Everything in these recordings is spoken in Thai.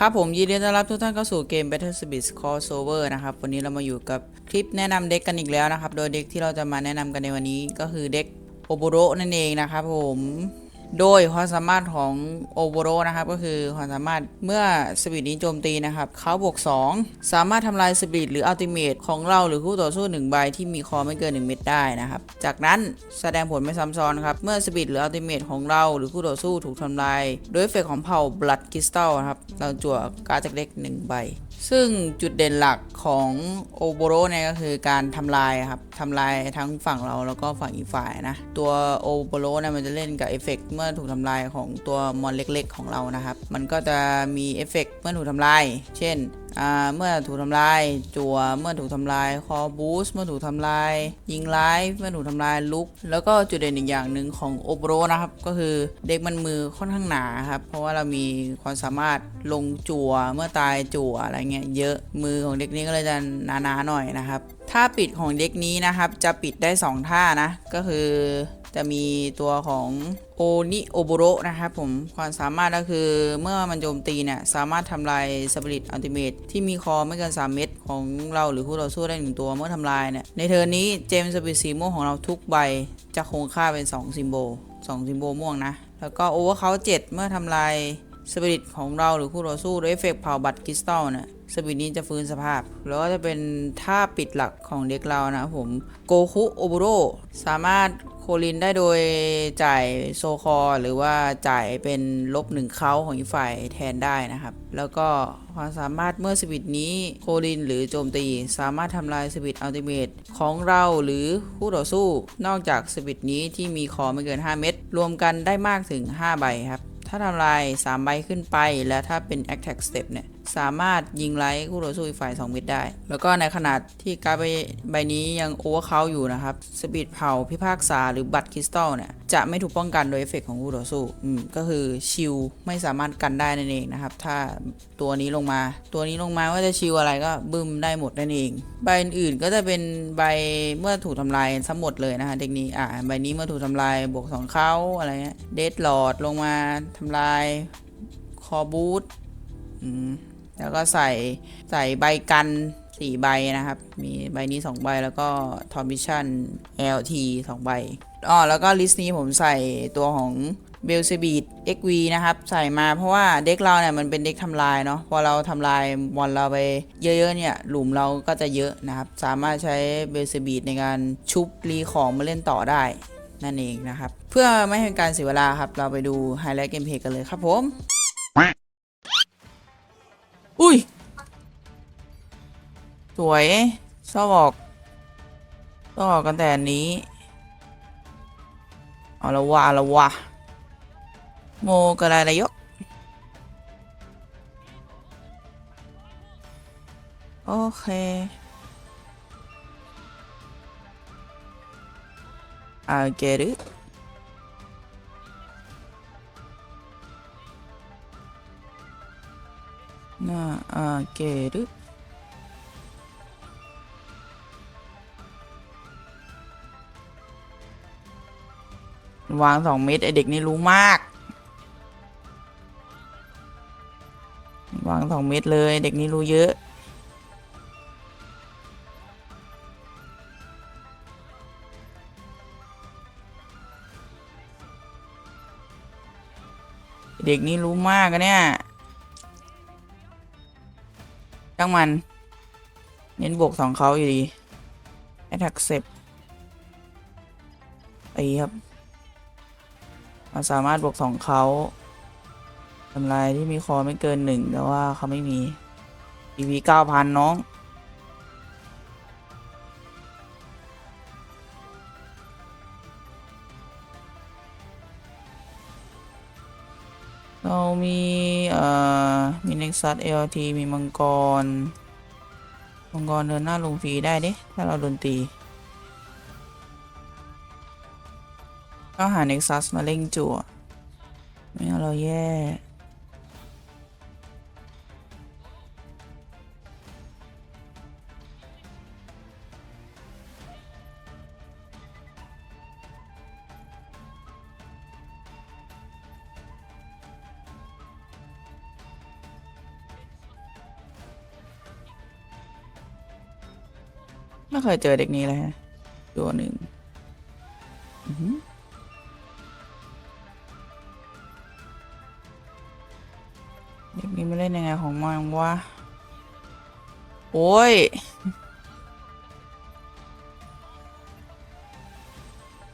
ครับผมยินดีต้อนรับทุกท่านเข้าสู่เกม Battle Spirits Crossover นะครับ วันนี้เรามาอยู่กับคลิปแนะนำเด็กกันอีกแล้วนะครับ โดยเด็กที่เราจะมาแนะนำกันในวันนี้ก็คือเด็กโอโบโรนั่นเองนะครับผม โดยความสามารถของโอโบโรนะครับก็คือความสามารถเมื่อสปีดนี้โจมตีนะครับเขาบวก 2 สามารถทำลายสปีดหรืออัลติเมทของเราหรือคู่ต่อสู้หนึ่งใบที่มีคอไม่เกิน 1 เม็ดได้นะครับ จากนั้นแสดงผลไม่ซ้ำซ้อนครับ เมื่อสปีดหรืออัลติเมทของเราหรือคู่ต่อสู้ถูกทำลาย โดยเอฟเฟกของเผ่าบลัดคริสตัลนะครับเราจั่วการ์ดจากเล็กหนึ่งใบ ซึ่งจุดเด่นหลักของโอโบโรเนี่ยก็คือการทำลายครับทำลายทั้งฝั่งเราแล้วก็ฝั่งอีกฝ่ายนะ ตัวโอโบโรเนี่ยมันจะเล่นกับเอฟเฟกต์เมื่อถูกทำลายของตัวมอนเล็กๆ ของเรานะครับ มันก็จะมีเอฟเฟกต์เมื่อถูกทำลาย เช่น เมื่อถูกทำลายจัวเมื่อถูกทำลายคอบูสเมื่อถูกทำลาย ยิงไลฟ์เมื่อถูกทำลายลุก แล้วก็จุดเด่นอีกอย่างหนึ่งของโอโบโรนะครับ ก็คือเด็กมันมือค่อนข้างหนาครับ เพราะว่าเรามีความสามารถลงจั่วเมื่อตายจั่วอะไรเงี้ยเยอะมือของเด็กนี้ก็เลยจะหนาๆหน่อยนะครับ ถ้าปิดของเด็กนี้นะครับจะปิดได้ 2 ท่านะก็คือ จะมีตัวของโอนิโอโบโรนะครับผมความสามารถก็คือเมื่อมันโจมตีเนี่ยสามารถทำลายสปิริตอัลติเมทที่มีคอไม่เกิน 3 เม็ดของเราหรือคู่ต่อสู้ได้หนึ่งตัวเมื่อทำลายเนี่ยในเทอร์นนี้เจมส์สปิริตสีม่วงของเราทุกใบจะคงค่าเป็น 2 ซิมโบล2ซิมโบลม่วงนะ แล้วก็โอเวอร์เคาเจ็ดเมื่อทำลายสปิริตของเราหรือคู่ต่อสู้ด้วยเอฟเฟกต์เผาบัตรคริสตัลเนี่ยสปิริตนี้จะฟื้นสภาพ แล้วก็จะเป็นท่าปิดหลักของเด็กเรานะครับผมโกคุโอบุโรสามารถ คลินได้โดยจ่ายโซคอรหรือว่าจ่ายเป็นลบหนึ่งเขาของอีกฝ่ายแทนได้นะครับ แล้วก็ความสามารถเมื่อสปิตนี้โคลินหรือโจมตีสามารถทำลายสปิตอัลติเมทของเราหรือคู่ต่อสู้ นอกจากสปิริตนี้ที่มีคอไม่เกิน 5 เม็ดรวมกันได้มากถึง 5 ใบครับ ถ้าทำลาย 3 ใบขึ้นไปและถ้าเป็น Attack Step เนี่ย สามารถยิงไลท์คู่ต่อสู้อีกฝ่าย 2 เม็ดได้ แล้วก็ในขนาดที่การ์ดใบใบนี้ยังโอเวอร์เคาอยู่นะครับ สปีดเผาพิพากษาหรือบัตรคริสตัลเนี่ย จะไม่ถูกป้องกันโดยเอฟเฟกต์ของคู่ต่อสู้อืมก็คือชิลไม่สามารถกันได้นั่นเองนะครับ ถ้าตัวนี้ลงมา ตัวนี้ลงมาว่าจะชิลอะไรก็บึ้มได้หมดนั่นเอง ใบอื่นก็จะเป็นใบเมื่อถูกทำลายทั้งหมดเลยนะคะเทคนิคอ่าใบนี้เมื่อถูกทำลายบวกสองเขาอะไรเงี้ยเดดหลอดลงมาทำลายคอบูทอืม แล้วก็ใส่ใส่ใบกันสี่ใบนะครับ มีใบนี้2ใบแล้วก็ทอมบิชั่น LT 2ใบอ๋อแล้วก็ลิสต์นี้ผมใส่ตัวของเบลเซบีด XV นะครับ ใส่มาเพราะว่าเด็กเราเนี่ยมันเป็นเด็กทำลายเนาะพอเราทำลายบอลเราไปเยอะๆเนี่ย หลุมเราก็จะเยอะนะครับ สามารถใช้เบลเซบีดในการชุบรีของมาเล่นต่อได้นั่นเองนะครับ เพื่อไม่ให้เป็นการเสียเวลาครับ เราไปดูไฮไลท์เกมเพลย์กันเลยครับผม อุ้ย สวยชอบออกชอบออกกันแต่นี้ เอาละวะเอาละวะโมกระไรระยกโอเค I get it อาเกรุวางสองเม็ดไอเด็กนี่รู้มาก วางสองเม็ดเลยเด็กนี่รู้เยอะ เด็กนี่รู้มากอะเนี่ย ช่างมัน เน้นบวกสองเขาอยู่ดีแอทแทกเซปตีครับเราสามารถบวกสองเขาทำลายที่มีคอไม่เกินหนึ่งแต่ว่าเขาไม่มี EV เก้าพันน้อง ซัดเอลทีมีมังกร มังกรเดินหน้าลงฟรีได้ดิถ้าเราโดนตีก็หาเน็กซัสมาเล่งจั่วไม่งั้นเราแย่ เคยเจอเด็กนี้เลยฮะตัวหนึ่งเด็กนี้ไม่เล่นยังไงของมันวะโอ้ย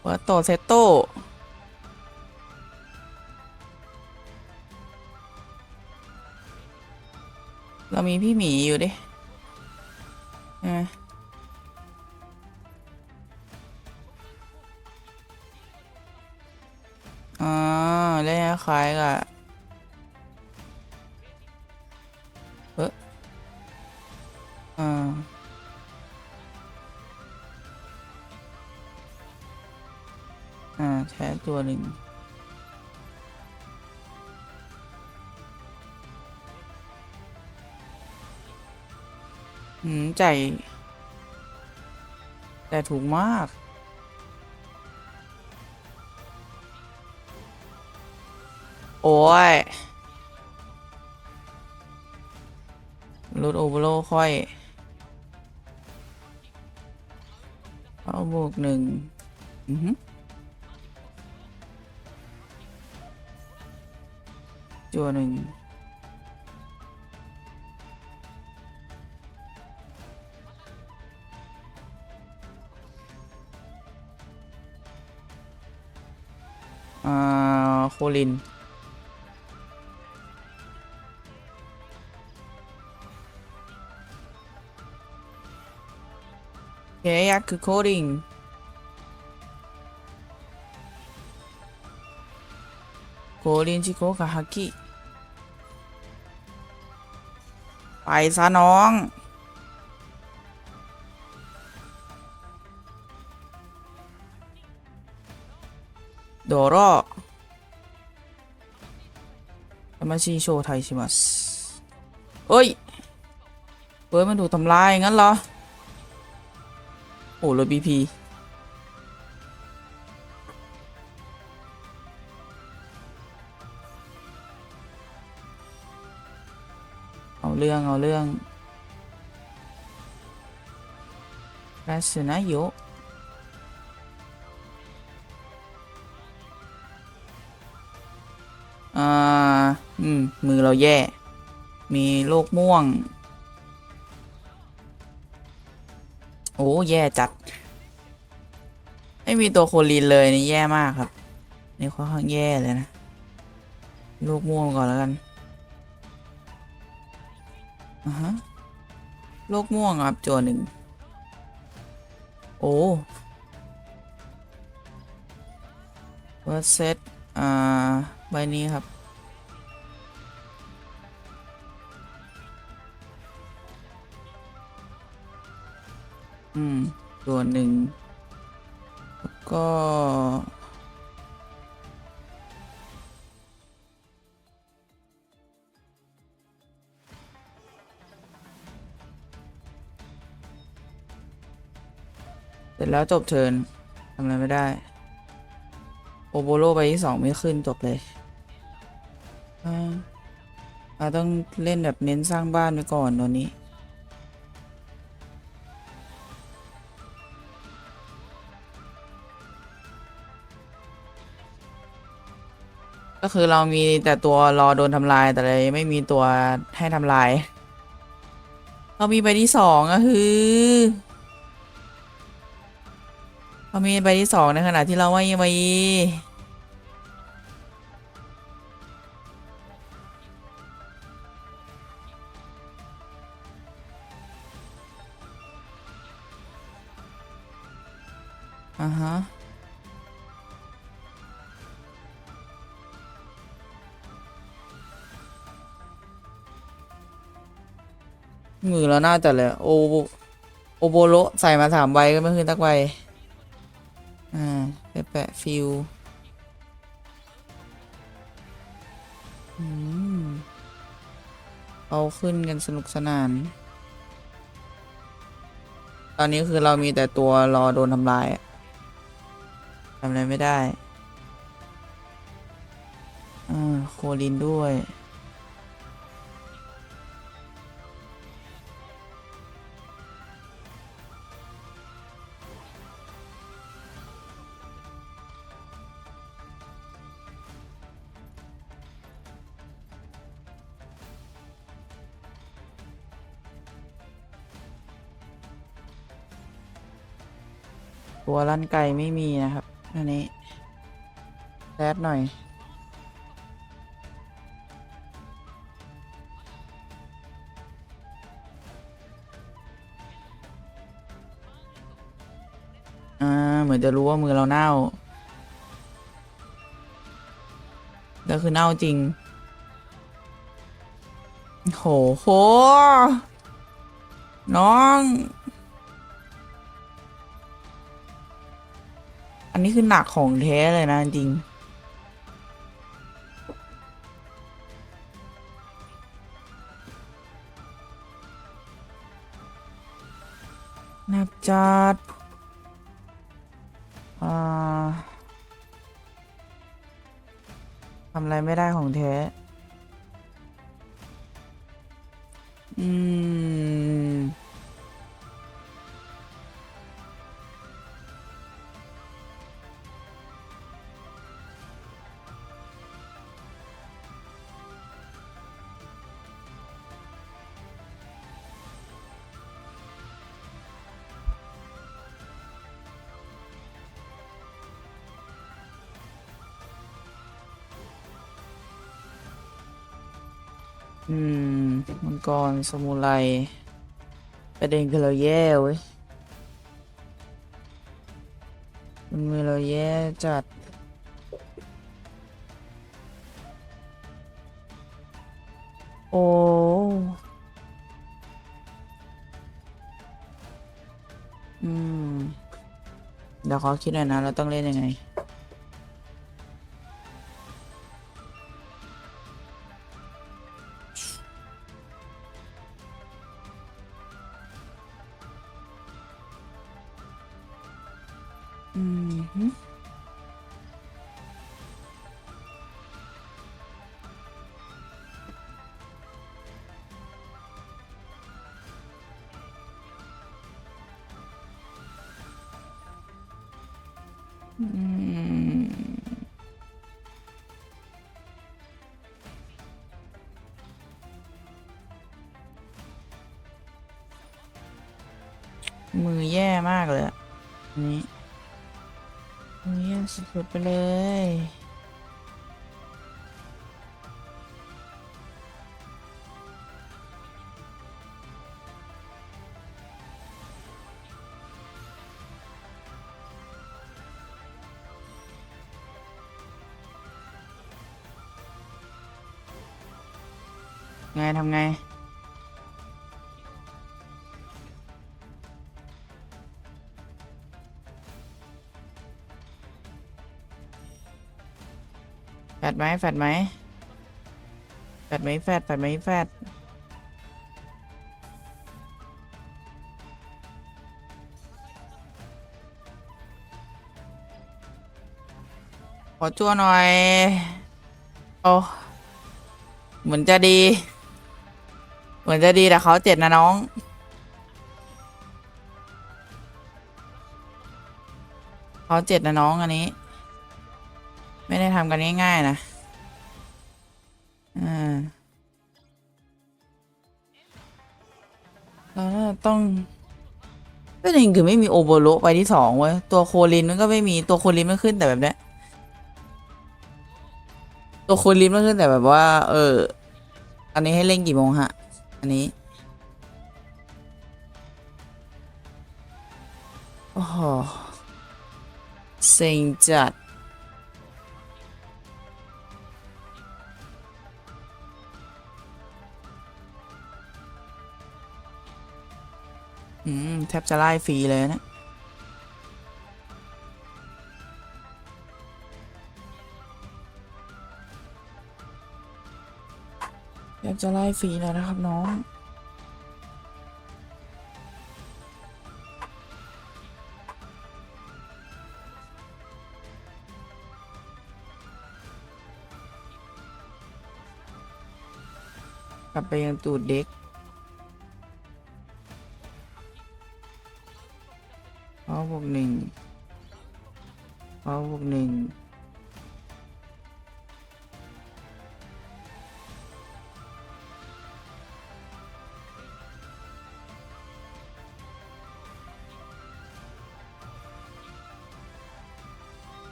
เปิดโตเซตโตเรามีพี่หมีอยู่ดิ อ่าแท้ตัวหนึ่งอืมใจ แต่ถูกมาก โอ้ยรถโอเวอร์โลค่อย เอาบวกหนึ่งอือหือ จัวหนึ่งอ่าโคลินเคยักคือโซะน้องโดโรทำมาชีโชไทยชิมัสเอ้ยเบิร์ดมันถูกทำลายงั้นเหรอ โอ้รถบีพี เรื่องเอาเรื่องราชนะโยอ่า อืม มือเราแย่ มีโรคม่วง โอ้ แย่จัด ไม่มีตัวโคลีนเลยนี่แย่มากครับ นี่ค่อนข้างแย่เลยนะโรคม่วงก่อนแล้วกัน อ่าฮะโรคม่วงครับตัวหนึ่ง โอ้เวอร์เซตอ่า ใบนี้ครับ อืม ตัวหนึ่ง แล้วก็ ร็จแล้วจบเทิร์นทำอะไรไม่ได้ โอโบโลไปที่สองไม่ขึ้นจบเลยอ่าเราต้องเล่นแบบเน้นสร้างบ้านไว้ก่อนตอนนี้ก็คือเรามีแต่ตัวรอโดนทำลายแต่เลยไม่มีตัวให้ทำลาย เรามีใบที่สองก็คือ เรามีใบที่สองในขณะที่เราไม่มีอ่าฮะมือเราน่าจะเลยโอโบโอโบโลใส่มาสามใบก็ไม่ขึ้นตักใบ แปะฟิวเอาขึ้นกันสนุกสนาน ตอนนี้คือเรามีแต่ตัวรอโดนทำลายทำอะไรไม่ได้ อ่า โคลินด้วย ตัวลั่นไกลไม่มีนะครับ อันนี้แซดหน่อยอ่าเหมือนจะรู้ว่ามือเราเน่าก็คือเน่าจริง โหโห น้อง นนี้คือหนักของแท้เลยนะจริงหนักจัดอ่าทำอะไรไม่ได้ของแท้ อืม อืม มังกรสมุไรประเด็นคือเราแย่เว้ยมันมือเราแย่จัด โอ้ อืม เดี๋ยวขอคิดหน่อยนะ เราต้องเล่นยังไง อืมฮึอืมมือแสุดๆไปเลยไงทำไง ดไหมแฟดไหมแฟดไหมแฟดแฟดไหมแฟดขอจั่วหน่อยโอ้เหมือนจะดี เหมือนจะดีแต่เขาเจ็ดนะน้องเขาเจ็ดนะน้องอันนี้ ไม่ได้ทำกันง่ายๆนะอ่าเราน่าจะต้องก็จริงคือไม่มีโอโบโรไปที่สองเว้ยตัวโคลินมันก็ไม่มีตัวโคลินมันขึ้นแต่แบบเนี้ยตัวโคลินมันขึ้นแต่แบบว่า เออ อันนี้ให้เล่นกี่โมงฮะ อันนี้โอ้โหเซ็งจัด แทบจะไล่ฟรีเลยนะแทบจะไล่ฟรีแล้วนะครับน้องกลับไปยังตูดเด็ก บวกหนึ่งเพราะบวกหนึ่ง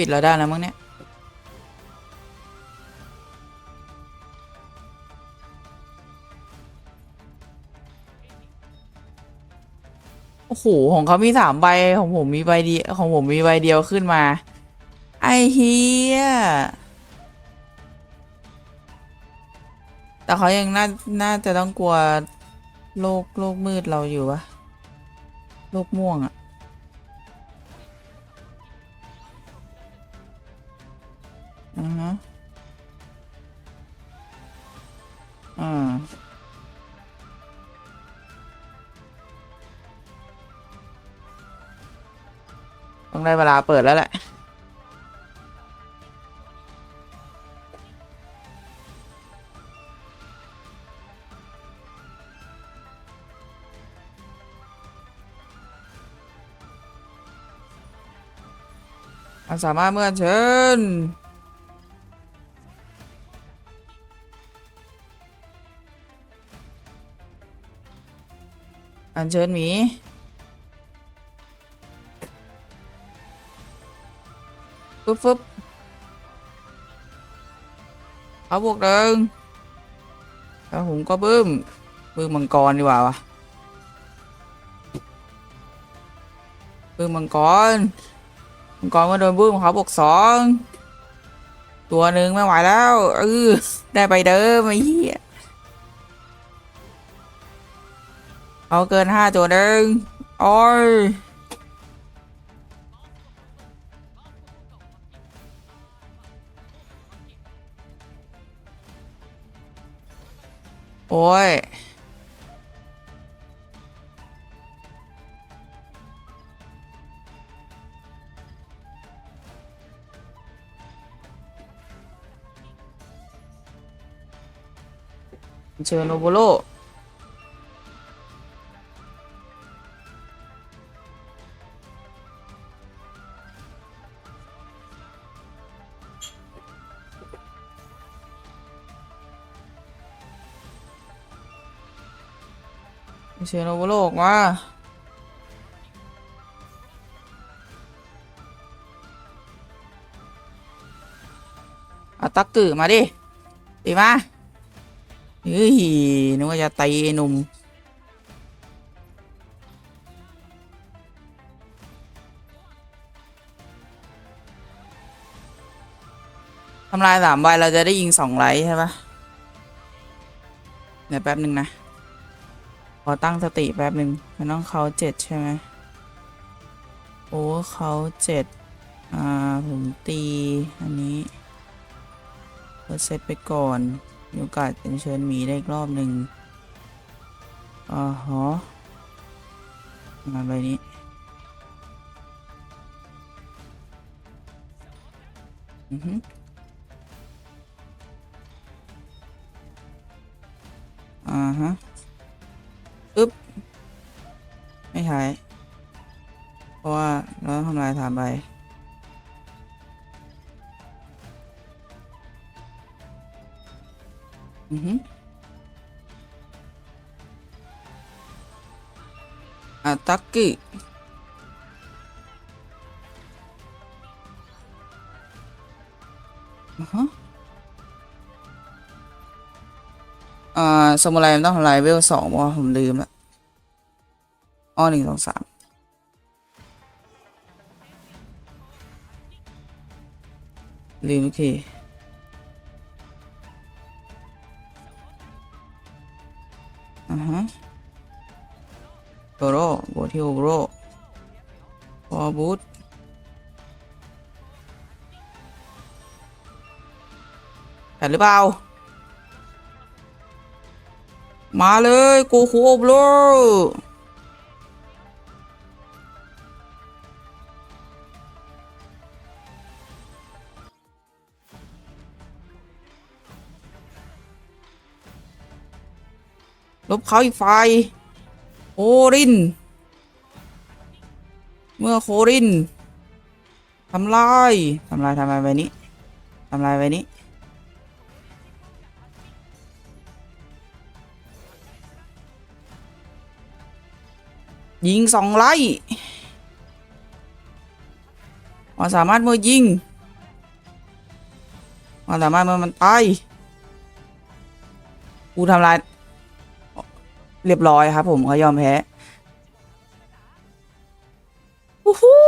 ปิดเราได้แล้วมั้งเนี่ย โอ้โห ของเขามีสามใบ ของผมมีใบเดียวของผมมีใบเดียวขึ้นมา ไอเฮียแต่เขายังน่า น่าจะต้องกลัวโลก โลกมืดเราอยู่วะโลกม่วงอะ ต้องได้เวลาเปิดแล้วแหละอันสามารถเมื่อเชิญอันเชิญหมี ฟึบฟึบเอาบวกหนึ่งแล้วผมก็บึ้มบึ้มมังกรดีกว่าวะบึ้มมังกรมังกรมาโดนบึ้มเขาบวกสองตัวหนึ่งไม่ไหวแล้วเออได้ไปเดิมไอ้เหี้ยเอาเกินห้าตัวหนึ่งโอ้ย โอ้ยเชิญโอโบโล เชิญโอโบโลออกมาเอาตักกือมาดิตีมาเฮ้ยนึกว่าจะตีไอ้หนุ่มทำลายสามใบเราจะได้ยิงสองไลท์ใช่ปะเดี๋ยวแป๊บหนึ่งนะ อตั้งสติแป๊บหนึ่งมันต้องเขาเจ็ดใช่ไหมโอ้เขาเจ็ดอ่าผมตีอันนี้เปิดเซตไปก่อนมีโอกาสเป็นเชิญหมีได้อีกรอบหนึ่งอ่าฮะมาใบนี้อือฮึอ่าฮะ อึ๊บ ไม่ใช่เพราะว่าเราต้องทำลายสามใบอือฮึอาตักกิ สมุไรมันต้องทำลายเวลสองเพราะว่าผมลืมละอ้อหนึ่งสองสามลืมโอเคอ่าฮะโตโร่โบที่โอโร่พอบูทแผ่นหรือเปล่า มาเลยโกคูโอโบโรลบเขาอีกไฟโอริน เมื่อโครินทำลายทำลายทำลายไปนี้ทำลายไปนี้ ยิงสองไล่ความสามารถมือยิงความสามารถมือมันตายกูทำลายเรียบร้อยครับผมเขายอมแพ้วู้ฮู้